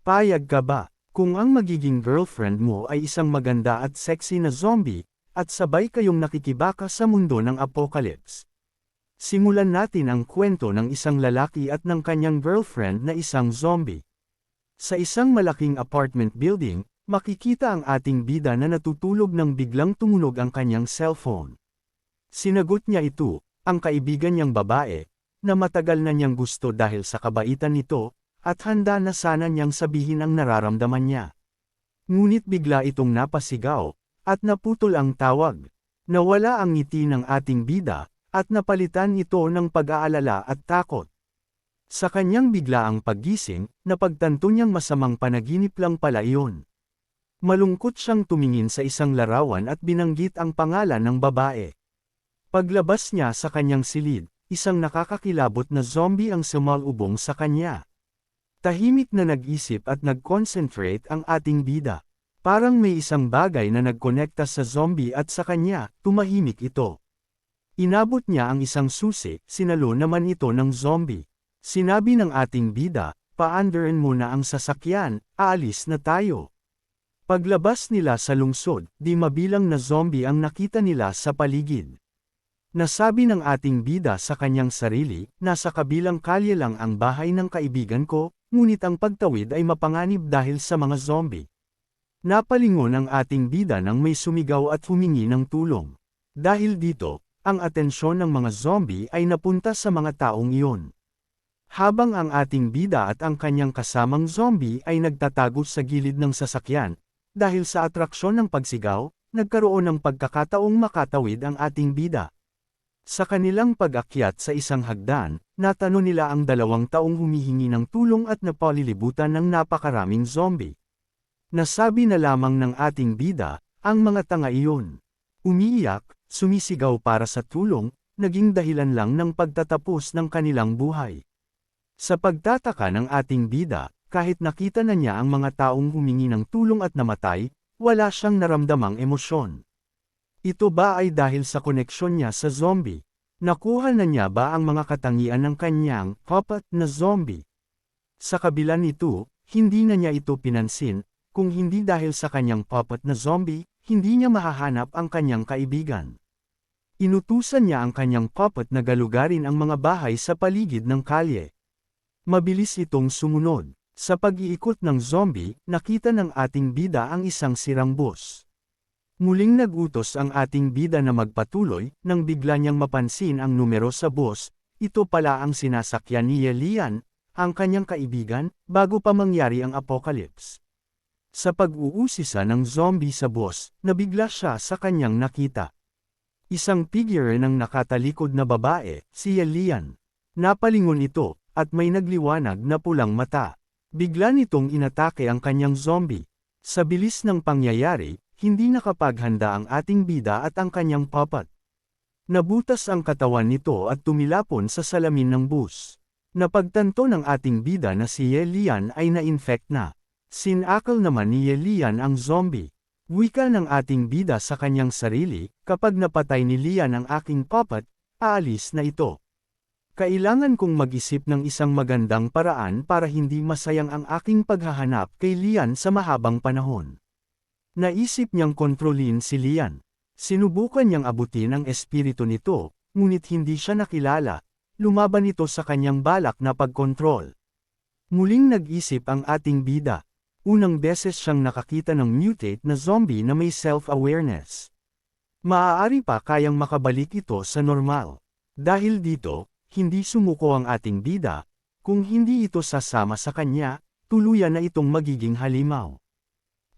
Payag ka ba? Kung ang magiging girlfriend mo ay isang maganda at sexy na zombie, at sabay kayong nakikibaka sa mundo ng apocalypse. Simulan natin ang kwento ng isang lalaki at ng kanyang girlfriend na isang zombie. Sa isang malaking apartment building, makikita ang ating bida na natutulog nang biglang tumunog ang kanyang cellphone. Sinagot niya ito, ang kaibigan niyang babae, na matagal na niyang gusto dahil sa kabaitan nito, at handa na sana niyang sabihin ang nararamdaman niya. Ngunit bigla itong napasigaw, at naputol ang tawag. Nawala ang ngiti ng ating bida, at napalitan ito ng pag-aalala at takot. Sa kanyang biglaang paggising, napagtanto niyang masamang panaginip lang pala iyon. Malungkot siyang tumingin sa isang larawan at binanggit ang pangalan ng babae. Paglabas niya sa kanyang silid, isang nakakakilabot na zombie ang sumalubong sa kanya. Tahimik na nag-isip at nag-concentrate ang ating bida. Parang may isang bagay na nagkonekta sa zombie at sa kanya, tumahimik ito. Inabot niya ang isang susi, sinalo naman ito ng zombie. Sinabi ng ating bida, paandarin muna ang sasakyan, aalis na tayo. Paglabas nila sa lungsod, di mabilang na zombie ang nakita nila sa paligid. Nasabi ng ating bida sa kanyang sarili, nasa kabilang kalye lang ang bahay ng kaibigan ko, ngunit ang pagtawid ay mapanganib dahil sa mga zombie. Napalingon ang ating bida nang may sumigaw at humingi ng tulong. Dahil dito, ang atensyon ng mga zombie ay napunta sa mga taong iyon. Habang ang ating bida at ang kanyang kasamang zombie ay nagtatago sa gilid ng sasakyan, dahil sa atraksyon ng pagsigaw, nagkaroon ng pagkakataong makatawid ang ating bida. Sa kanilang pag-akyat sa isang hagdan, natano nila ang dalawang taong humihingi ng tulong at napalilibutan ng napakaraming zombie. Nasabi na lamang ng ating bida, ang mga tanga iyon. Umiiyak, sumisigaw para sa tulong, naging dahilan lang ng pagtatapos ng kanilang buhay. Sa pagtataka ng ating bida, kahit nakita na niya ang mga taong humingi ng tulong at namatay, wala siyang naramdamang emosyon. Ito ba ay dahil sa koneksyon niya sa zombie? Nakuha na niya ba ang mga katangian ng kanyang puppet na zombie? Sa kabila nito, hindi na niya ito pinansin, kung hindi dahil sa kanyang puppet na zombie, hindi niya mahahanap ang kanyang kaibigan. Inutusan niya ang kanyang puppet na galugarin ang mga bahay sa paligid ng kalye. Mabilis itong sumunod. Sa pag-iikot ng zombie, nakita ng ating bida ang isang sirang bus. Muling nagutos ang ating bida na magpatuloy, nang bigla niyang mapansin ang numero sa bus, ito pala ang sinasakyan ni Elian, ang kanyang kaibigan, bago pa mangyari ang apocalypse. Sa pag-uusisa ng zombie sa boss, nabigla siya sa kanyang nakita. Isang figure ng nakatalikod na babae, si Elian. Napalingon ito, at may nagliwanag na pulang mata. Bigla nitong inatake ang kanyang zombie. Sa bilis ng pangyayari, hindi nakapaghanda ang ating bida at ang kanyang puppet. Nabutas ang katawan nito at tumilapon sa salamin ng bus. Napagtanto ng ating bida na si Elian ay na-infect na. Sinakal naman ni Lian ang zombie. Wika ng ating bida sa kanyang sarili, kapag napatay ni Lian ang aking puppet, aalis na ito. Kailangan kong mag-isip ng isang magandang paraan para hindi masayang ang aking paghahanap kay Lian sa mahabang panahon. Naisip niyang kontrolin si Lian. Sinubukan niyang abutin ang espiritu nito, ngunit hindi siya nakilala, lumaban ito sa kanyang balak na pagkontrol. Muling nag-isip ang ating bida. Unang beses siyang nakakita ng mutate na zombie na may self-awareness. Maaari pa kayang makabalik ito sa normal. Dahil dito, hindi sumuko ang ating bida, kung hindi ito sasama sa kanya, tuluyan na itong magiging halimaw.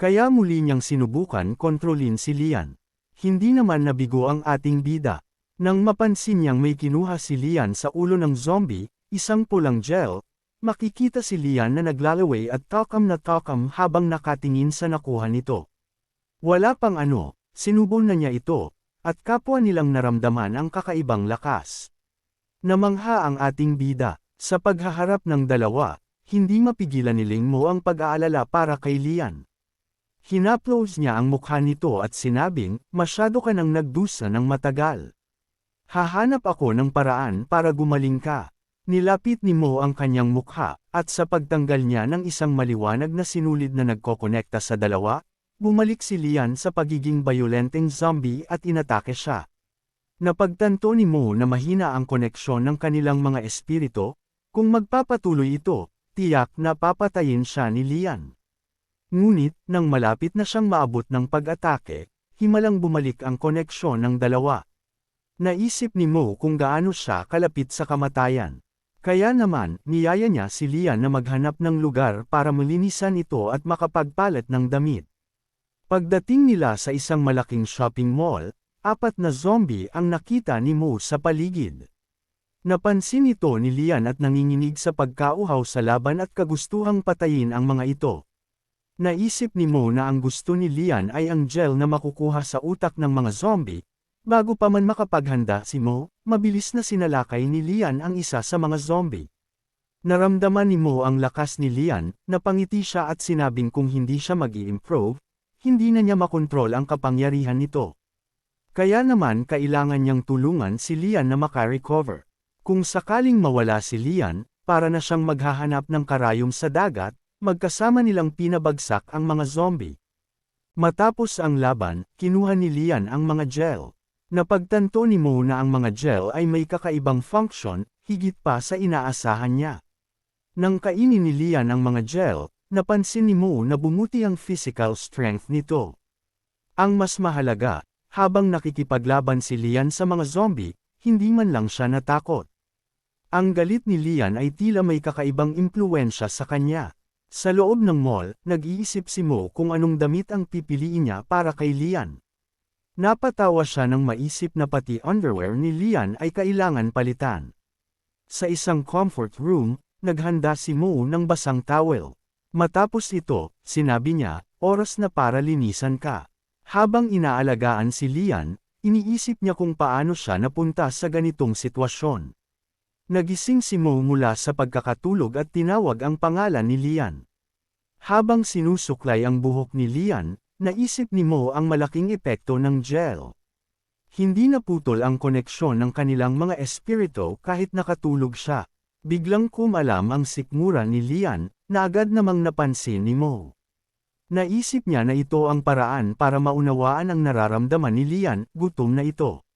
Kaya muli niyang sinubukan kontrolin si Lian. Hindi naman nabigo ang ating bida. Nang mapansin niyang may kinuha si Lian sa ulo ng zombie, isang pulang gel, Makikita si Lian na naglalaway at takam na takam habang nakatingin sa nakuha nito. Wala pang ano, sinubol na niya ito, at kapwa nilang naramdaman ang kakaibang lakas. Namangha ang ating bida, sa paghaharap ng dalawa, hindi mapigilan ni Ling Mo ang pag-aalala para kay Lian. Hinaplos niya ang mukha nito at sinabing, masyado ka nang nagdusa ng matagal. Hahanap ako ng paraan para gumaling ka. Nilapit ni Mo ang kanyang mukha, at sa pagtanggal niya ng isang maliwanag na sinulid na nagkokonekta sa dalawa, bumalik si Lian sa pagiging violenteng zombie at inatake siya. Napagtanto ni Mo na mahina ang koneksyon ng kanilang mga espiritu, kung magpapatuloy ito, tiyak na papatayin siya ni Lian. Ngunit, nang malapit na siyang maabot ng pag-atake, himalang bumalik ang koneksyon ng dalawa. Naisip ni Mo kung gaano siya kalapit sa kamatayan. Kaya naman, niyaya niya si Lian na maghanap ng lugar para malinisan ito at makapagpalit ng damit. Pagdating nila sa isang malaking shopping mall, apat na zombie ang nakita ni Mo sa paligid. Napansin ito ni Lian at nanginginig sa pagkauhaw sa laban at kagustuhang patayin ang mga ito. Naisip ni Mo na ang gusto ni Lian ay ang gel na makukuha sa utak ng mga zombie, Bago pa man makapaghanda si Mo, mabilis na sinalakay ni Lian ang isa sa mga zombie. Naramdaman ni Mo ang lakas ni Lian, napangiti siya at sinabing kung hindi siya mag improve hindi na niya makontrol ang kapangyarihan nito. Kaya naman kailangan niyang tulungan si Lian na makarecover. Kung sakaling mawala si Lian, para na siyang maghahanap ng karayom sa dagat, magkasama nilang pinabagsak ang mga zombie. Matapos ang laban, kinuha ni Lian ang mga gel. Napagtanto ni Mo na ang mga gel ay may kakaibang function, higit pa sa inaasahan niya. Nang kainin ni Lian ang mga gel, napansin ni Mo na bumuti ang physical strength nito. Ang mas mahalaga, habang nakikipaglaban si Lian sa mga zombie, hindi man lang siya natakot. Ang galit ni Lian ay tila may kakaibang impluensya sa kanya. Sa loob ng mall, nag-iisip si Mo kung anong damit ang pipiliin niya para kay Lian. Napatawa siya nang maisip na pati underwear ni Lian ay kailangan palitan. Sa isang comfort room, naghanda si Mo ng basang towel. Matapos ito, sinabi niya, oras na para linisan ka. Habang inaalagaan si Lian, iniisip niya kung paano siya napunta sa ganitong sitwasyon. Nagising si Mo mula sa pagkakatulog at tinawag ang pangalan ni Lian. Habang sinusuklay ang buhok ni Lian, Naisip ni Mo ang malaking epekto ng gel. Hindi naputol ang koneksyon ng kanilang mga espiritu kahit nakatulog siya. Biglang kumalam ang sikmura ni Lian, na agad namang napansin ni Mo. Naisip niya na ito ang paraan para maunawaan ang nararamdaman ni Lian, gutom na ito.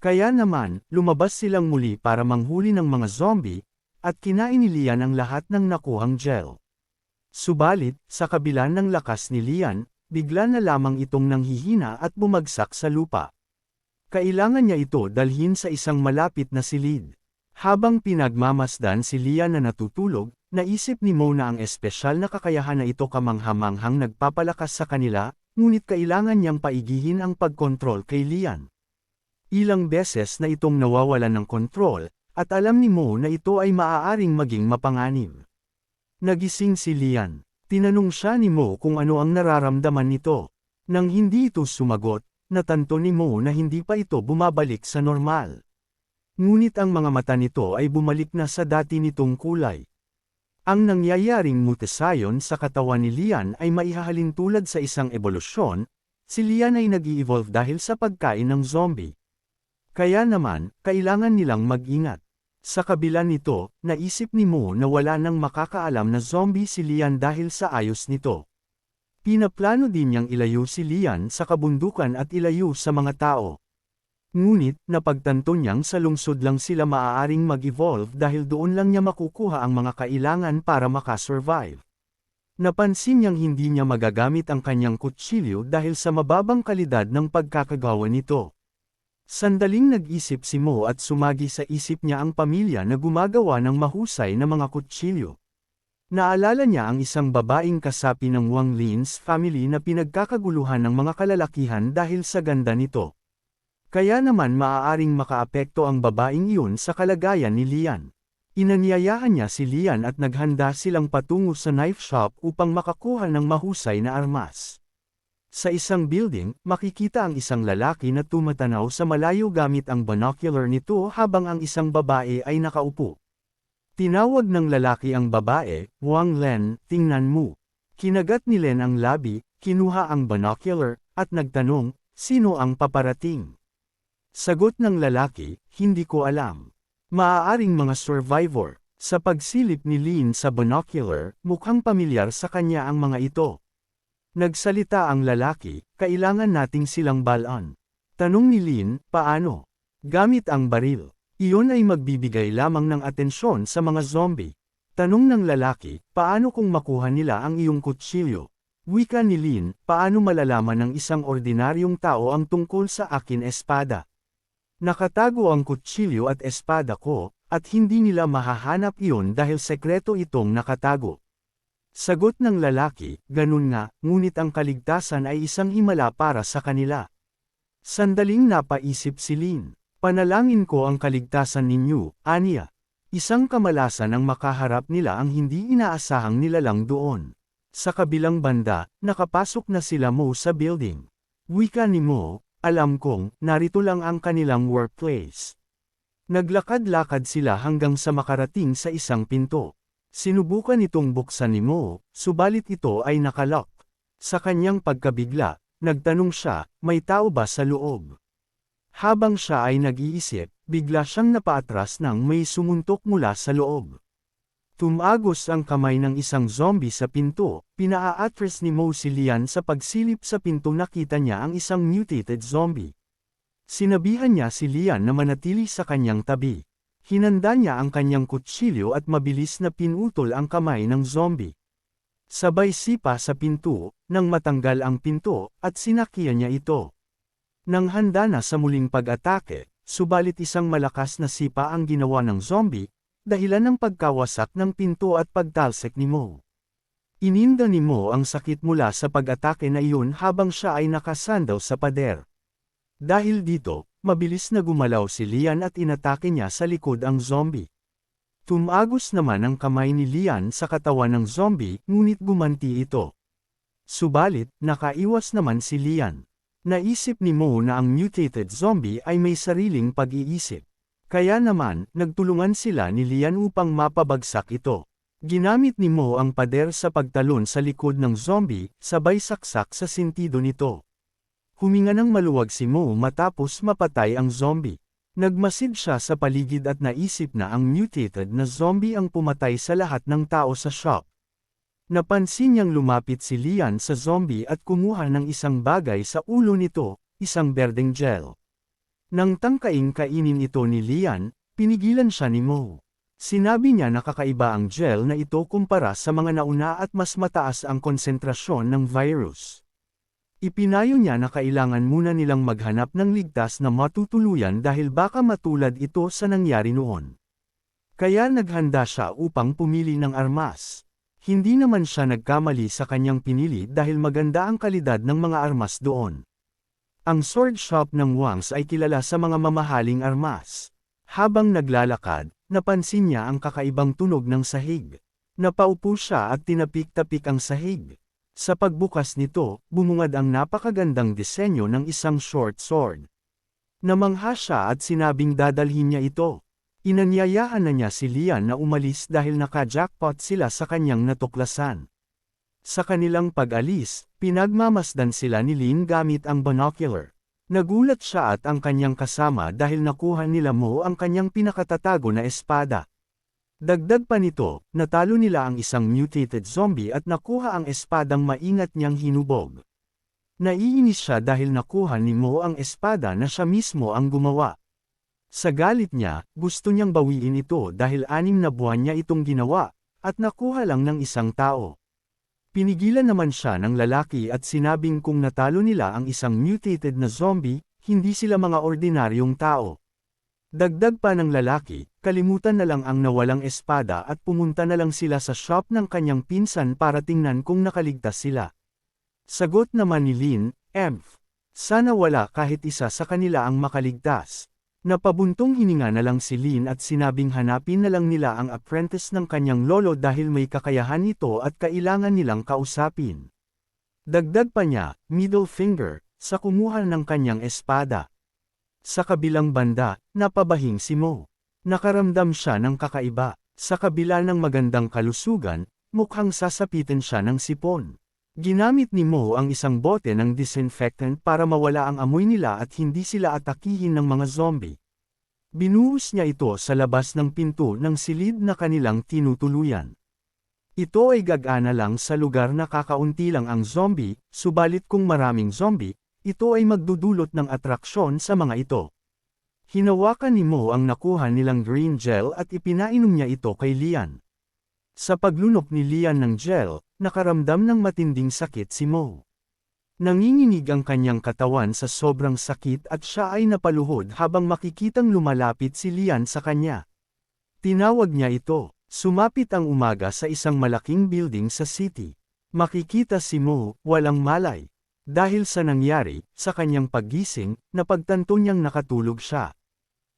Kaya naman, lumabas silang muli para manghuli ng mga zombie, at kinain ni Lian ang lahat ng nakuhang gel. Subalit, sa kabila ng lakas ni Lian, bigla na lamang itong nanghihina at bumagsak sa lupa. Kailangan niya ito dalhin sa isang malapit na silid. Habang pinagmamasdan si Lia na natutulog, naisip ni Mo na ang espesyal na kakayahan na ito kamanghamanghang nagpapalakas sa kanila, ngunit kailangan niyang paigihin ang pagkontrol kay Lian. Ilang beses na itong nawawalan ng kontrol, at alam ni Mo na ito ay maaaring maging mapanganib. Nagising si Lian. Tinanong siya ni Mo kung ano ang nararamdaman nito. Nang hindi ito sumagot, natanto ni Mo na hindi pa ito bumabalik sa normal. Ngunit ang mga mata nito ay bumalik na sa dati nitong kulay. Ang nangyayaring mutasayon sa katawan ni Lian ay maihahalin tulad sa isang ebolusyon, si Lian ay nag-evolve dahil sa pagkain ng zombie. Kaya naman, kailangan nilang mag-ingat. Sa kabila nito, naisip ni Mo na wala nang makakaalam na zombie si Lian dahil sa ayos nito. Pinaplano din niyang ilayo si Lian sa kabundukan at ilayo sa mga tao. Ngunit, napagtanto niyang sa lungsod lang sila maaaring mag-evolve dahil doon lang niya makukuha ang mga kailangan para makasurvive. Napansin niyang hindi niya magagamit ang kanyang kutsilyo dahil sa mababang kalidad ng pagkakagawa nito. Sandaling nag-isip si Mo at sumagi sa isip niya ang pamilya na gumagawa ng mahusay na mga kutsilyo. Naalala niya ang isang babaeng kasapi ng Wang Lin's family na pinagkakaguluhan ng mga kalalakihan dahil sa ganda nito. Kaya naman maaaring makaapekto ang babaeng iyon sa kalagayan ni Lian. Inanyayahan niya si Lian at naghanda silang patungo sa knife shop upang makakuha ng mahusay na armas. Sa isang building, makikita ang isang lalaki na tumatanaw sa malayo gamit ang binocular nito habang ang isang babae ay nakaupo. Tinawag ng lalaki ang babae, Wang Len, tingnan mo. Kinagat ni Len ang labi, kinuha ang binocular, at nagtanong, sino ang paparating? Sagot ng lalaki, hindi ko alam. Maaaring mga survivor. Sa pagsilip ni Lin sa binocular, mukhang pamilyar sa kanya ang mga ito. Nagsalita ang lalaki, kailangan nating silang balan. Tanong ni Lin, paano? Gamit ang baril. Iyon ay magbibigay lamang ng atensyon sa mga zombie. Tanong ng lalaki, paano kung makuha nila ang iyong kutsilyo? Wika ni Lin, paano malalaman ng isang ordinaryong tao ang tungkol sa akin espada? Nakatago ang kutsilyo at espada ko, at hindi nila mahahanap iyon dahil sekreto itong nakatago. Sagot ng lalaki, ganun nga, ngunit ang kaligtasan ay isang himala para sa kanila. Sandaling napaisip si Lin, panalangin ko ang kaligtasan ninyo, Anya. Isang kamalasan ang makaharap nila ang hindi inaasahang nilalang doon. Sa kabilang banda, nakapasok na sila Mo sa building. Wika ni Mo, alam kong, narito lang ang kanilang workplace. Naglakad-lakad sila hanggang sa makarating sa isang pinto. Sinubukan itong buksan ni Mo, subalit ito ay nakalock. Sa kanyang pagkabigla, nagtanong siya, may tao ba sa loob? Habang siya ay nag-iisip, bigla siyang napaatras nang may sumuntok mula sa loob. Tumagos ang kamay ng isang zombie sa pinto, pinaa-atras ni Mo si Lian sa pagsilip sa pinto nakita niya ang isang mutated zombie. Sinabihan niya si Lian na manatili sa kanyang tabi. Hinanda niya ang kanyang kutsilyo at mabilis na pinutol ang kamay ng zombie. Sabay sipa sa pinto, nang matanggal ang pinto, at sinakyan niya ito. Nang handa na sa muling pag-atake, subalit isang malakas na sipa ang ginawa ng zombie, dahilan ng pagkawasak ng pinto at pagtalsik ni Mo. Ininda ni Mo ang sakit mula sa pag-atake na iyon habang siya ay nakasandaw sa pader. Dahil dito, mabilis na gumalaw si Lian at inatake niya sa likod ang zombie. Tumagos naman ang kamay ni Lian sa katawan ng zombie, ngunit gumanti ito. Subalit, nakaiwas naman si Lian. Naisip ni Mo na ang mutated zombie ay may sariling pag-iisip. Kaya naman, nagtulungan sila ni Lian upang mapabagsak ito. Ginamit ni Mo ang pader sa pagtalon sa likod ng zombie, sabay saksak sa sentido nito. Huminga ng maluwag si Mo matapos mapatay ang zombie. Nagmasid siya sa paligid at naisip na ang mutated na zombie ang pumatay sa lahat ng tao sa shop. Napansin niyang lumapit si Lian sa zombie at kumuha ng isang bagay sa ulo nito, isang berdeng gel. Nang tangkaing kainin ito ni Lian, pinigilan siya ni Mo. Sinabi niya na kakaiba ang gel na ito kumpara sa mga nauna at mas mataas ang konsentrasyon ng virus. Ipinayo niya na kailangan muna nilang maghanap ng ligtas na matutuluyan dahil baka matulad ito sa nangyari noon. Kaya naghanda siya upang pumili ng armas. Hindi naman siya nagkamali sa kanyang pinili dahil maganda ang kalidad ng mga armas doon. Ang sword shop ng Wangs ay kilala sa mga mamahaling armas. Habang naglalakad, napansin niya ang kakaibang tunog ng sahig. Napaupo siya at tinapik-tapik ang sahig. Sa pagbukas nito, bumungad ang napakagandang disenyo ng isang short sword. Namangha siya at sinabing dadalhin niya ito. Inanyayaan na niya si Lian na umalis dahil naka-jackpot sila sa kanyang natuklasan. Sa kanilang pag-alis, pinagmamasdan sila ni Lin gamit ang binocular. Nagulat siya at ang kanyang kasama dahil nakuha nila mo ang kanyang pinakatatago na espada. Dagdag pa nito, natalo nila ang isang mutated zombie at nakuha ang espadang maingat niyang hinubog. Naiinis siya dahil nakuha ni Mo ang espada na siya mismo ang gumawa. Sa galit niya, gusto niyang bawiin ito dahil anim na buwan niya itong ginawa, at nakuha lang ng isang tao. Pinigilan naman siya ng lalaki at sinabing kung natalo nila ang isang mutated na zombie, hindi sila mga ordinaryong tao. Dagdag pa ng lalaki, kalimutan na lang ang nawalang espada at pumunta na lang sila sa shop ng kanyang pinsan para tingnan kung nakaligtas sila. Sagot naman ni Lin, Emph. Sana wala kahit isa sa kanila ang makaligtas. Napabuntong hininga na lang si Lin at sinabing hanapin na lang nila ang apprentice ng kanyang lolo dahil may kakayahan ito at kailangan nilang kausapin. Dagdag pa niya, middle finger, sa kumuha ng kanyang espada. Sa kabilang banda, napabahing si Mo. Nakaramdam siya ng kakaiba. Sa kabila ng magandang kalusugan, mukhang sasapitin siya ng sipon. Ginamit ni Mo ang isang bote ng disinfectant para mawala ang amoy nila at hindi sila atakihin ng mga zombie. Binuhos niya ito sa labas ng pinto ng silid na kanilang tinutuluyan. Ito ay gagana lang sa lugar na kakaunti lang ang zombie, subalit kung maraming zombie, ito ay magdudulot ng atraksyon sa mga ito. Hinawakan ni Mo ang nakuha nilang green gel at ipinainom niya ito kay Lian. Sa paglunok ni Lian ng gel, nakaramdam ng matinding sakit si Mo. Nanginginig ang kanyang katawan sa sobrang sakit at siya ay napaluhod habang makikitang lumalapit si Lian sa kanya. Tinawag niya ito, sumapit ang umaga sa isang malaking building sa city. Makikita si Mo, walang malay. Dahil sa nangyari, sa kanyang paggising, napagtanto niyang nakatulog siya.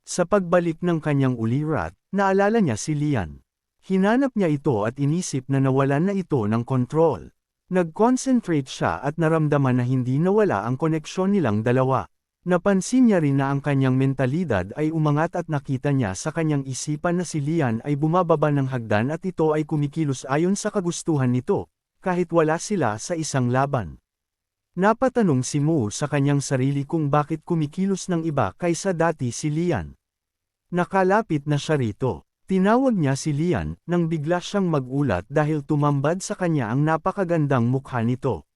Sa pagbalik ng kanyang ulirat, naalala niya si Lian. Hinanap niya ito at inisip na nawalan na ito ng kontrol. Nag-concentrate siya at naramdaman na hindi nawala ang koneksyon nilang dalawa. Napansin niya rin na ang kanyang mentalidad ay umangat at nakita niya sa kanyang isipan na si Lian ay bumababa ng hagdan at ito ay kumikilos ayon sa kagustuhan nito, kahit wala sila sa isang laban. Napatanong si Mo sa kanyang sarili kung bakit kumikilos ng iba kaysa dati si Lian. Nakalapit na siya rito. Tinawag niya si Lian, nang bigla siyang magulat dahil tumambad sa kanya ang napakagandang mukha nito.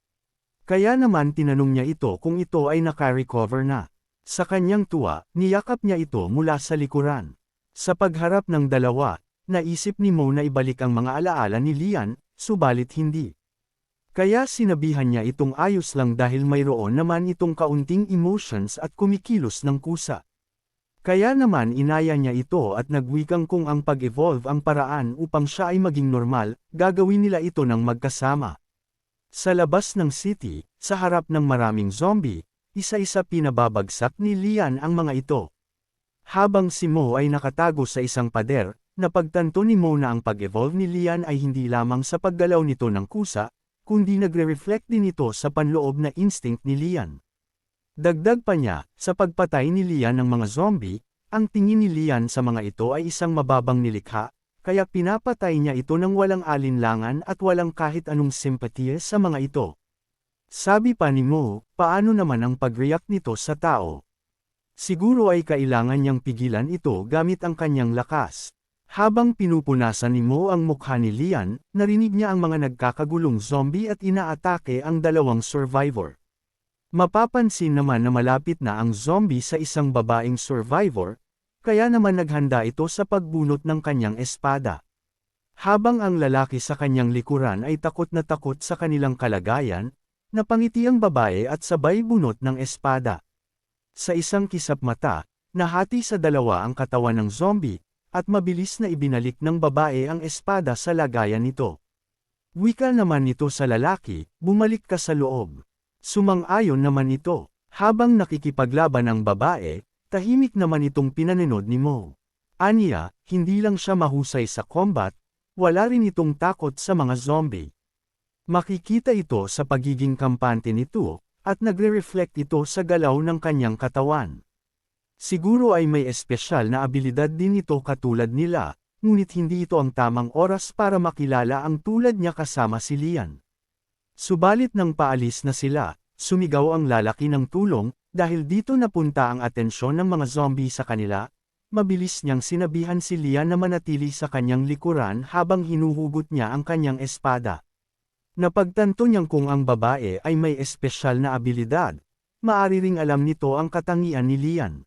Kaya naman tinanong niya ito kung ito ay naka-recover na. Sa kanyang tuwa, niyakap niya ito mula sa likuran. Sa pagharap ng dalawa, naisip ni Mo na ibalik ang mga alaala ni Lian, subalit hindi. Kaya sinabihan niya itong ayos lang dahil mayroon naman itong kaunting emotions at kumikilos ng kusa. Kaya naman inaya niya ito at nagwikang kung ang pag-evolve ang paraan upang siya ay maging normal, gagawin nila ito ng magkasama. Sa labas ng city, sa harap ng maraming zombie, isa-isa pinababagsak ni Lian ang mga ito. Habang si Mo ay nakatago sa isang pader, napagtanto ni Mo na ang pag-evolve ni Lian ay hindi lamang sa paggalaw nito ng kusa, kundi nagre-reflect din ito sa panloob na instinct ni Lian. Dagdag pa niya, sa pagpatay ni Lian ng mga zombie, ang tingin ni Lian sa mga ito ay isang mababang nilikha, kaya pinapatay niya ito ng walang alinlangan at walang kahit anong simpatiya sa mga ito. Sabi pa ni Mo, paano naman ang pag-react nito sa tao? Siguro ay kailangan niyang pigilan ito gamit ang kanyang lakas. Habang pinupunasan ni Mo ang mukha ni Lian, narinig niya ang mga nagkakagulong zombie at inaatake ang dalawang survivor. Mapapansin naman na malapit na ang zombie sa isang babaeng survivor, kaya naman naghanda ito sa pagbunot ng kanyang espada. Habang ang lalaki sa kanyang likuran ay takot na takot sa kanilang kalagayan, napangiti ang babae at sabay bunot ng espada. Sa isang kisap mata, nahati sa dalawa ang katawan ng zombie, at mabilis na ibinalik ng babae ang espada sa lagayan nito. Wika naman nito sa lalaki, bumalik ka sa loob. Sumang-ayon naman ito. Habang nakikipaglaban ang babae, tahimik naman itong pinaninod ni Mo. Aniya, hindi lang siya mahusay sa combat, wala rin itong takot sa mga zombie. Makikita ito sa pagiging kampante nito, at nagre-reflect ito sa galaw ng kanyang katawan. Siguro ay may espesyal na abilidad din ito katulad nila, ngunit hindi ito ang tamang oras para makilala ang tulad niya kasama si Lian. Subalit nang paalis na sila, sumigaw ang lalaki ng tulong, dahil dito napunta ang atensyon ng mga zombie sa kanila, mabilis niyang sinabihan si Lian na manatili sa kanyang likuran habang hinuhugot niya ang kanyang espada. Napagtanto niyang kung ang babae ay may espesyal na abilidad, maari ring alam nito ang katangian ni Lian.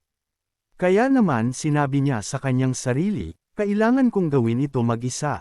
Kaya naman sinabi niya sa kanyang sarili, kailangan kong gawin ito mag-isa.